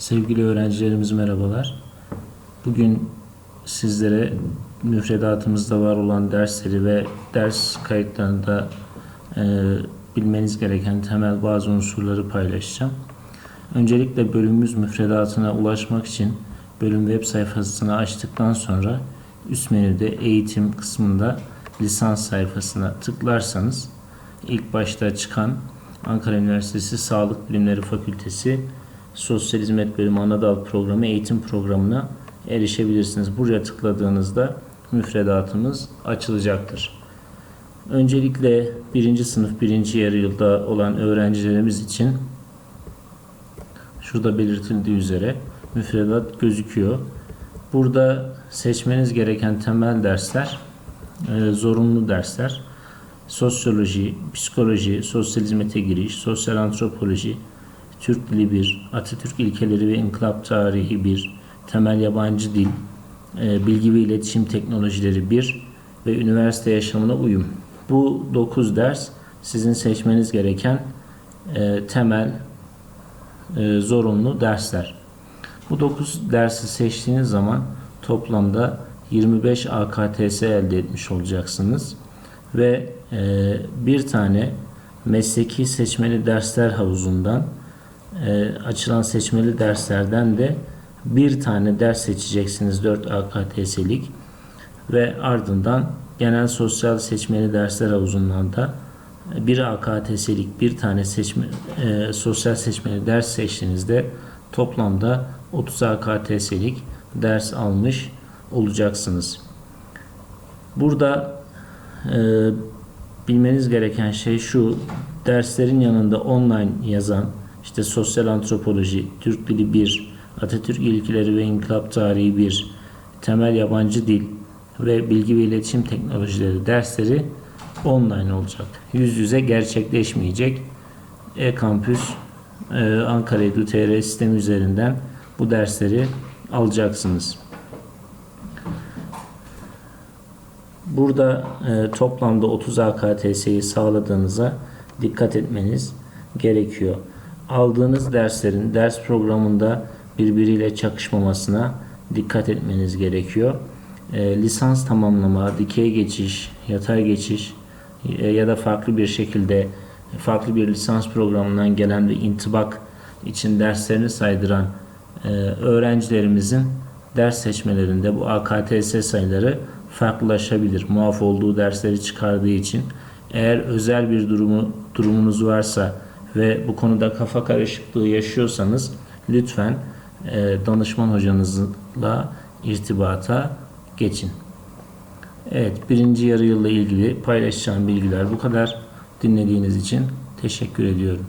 Sevgili öğrencilerimiz merhabalar. Bugün sizlere müfredatımızda var olan dersleri ve ders kayıtlarında e, bilmeniz gereken temel bazı unsurları paylaşacağım. Öncelikle bölümümüz müfredatına ulaşmak için bölüm web sayfasını açtıktan sonra üst menüde eğitim kısmında lisans sayfasına tıklarsanız ilk başta çıkan Ankara Üniversitesi Sağlık Bilimleri Fakültesi Sosyal Hizmet Bölümü Anadal Programı eğitim programına erişebilirsiniz. Buraya tıkladığınızda müfredatımız açılacaktır. Öncelikle birinci sınıf birinci yarı yılda olan öğrencilerimiz için şurada belirtildiği üzere müfredat gözüküyor. Burada seçmeniz gereken temel dersler e, zorunlu dersler. Sosyoloji, psikoloji, sosyal hizmete giriş, sosyal antropoloji, Türk Dili 1, Atatürk ilkeleri ve İnkılap Tarihi 1, temel yabancı dil, e, bilgi ve iletişim teknolojileri 1 ve üniversite yaşamına uyum. Bu 9 ders sizin seçmeniz gereken e, temel e, zorunlu dersler. Bu 9 dersi seçtiğiniz zaman toplamda 25 AKTS elde etmiş olacaksınız. Ve bir tane mesleki seçmeli dersler havuzundan e, açılan seçmeli derslerden de bir tane ders seçeceksiniz 4 AKTS'lik ve ardından genel sosyal seçmeli dersler havuzundan da bir AKTS'lik bir tane seçme, e, sosyal seçmeli ders seçtiğinizde toplamda 30 AKTS'lik ders almış olacaksınız. Burada e, bilmeniz gereken şey şu derslerin yanında online yazan işte sosyal antropoloji, Türk dili 1, Atatürk ilkeleri ve inkılap tarihi 1, temel yabancı dil ve bilgi ve iletişim teknolojileri dersleri online olacak. Yüz yüze gerçekleşmeyecek. E-Kampüs e, Ankara Edu TR sistemi üzerinden bu dersleri alacaksınız. Burada e, toplamda 30 AKTS'yi sağladığınıza dikkat etmeniz gerekiyor. Aldığınız derslerin ders programında birbiriyle çakışmamasına dikkat etmeniz gerekiyor. E, lisans tamamlama, dikey geçiş, yatay geçiş e, ya da farklı bir şekilde farklı bir lisans programından gelen ve intibak için derslerini saydıran e, öğrencilerimizin ders seçmelerinde bu AKTS sayıları farklılaşabilir. Muaf olduğu dersleri çıkardığı için eğer özel bir durumu durumunuz varsa ve bu konuda kafa karışıklığı yaşıyorsanız lütfen e, danışman hocanızla irtibata geçin. Evet, birinci yarı yılla ilgili paylaşacağım bilgiler bu kadar. Dinlediğiniz için teşekkür ediyorum.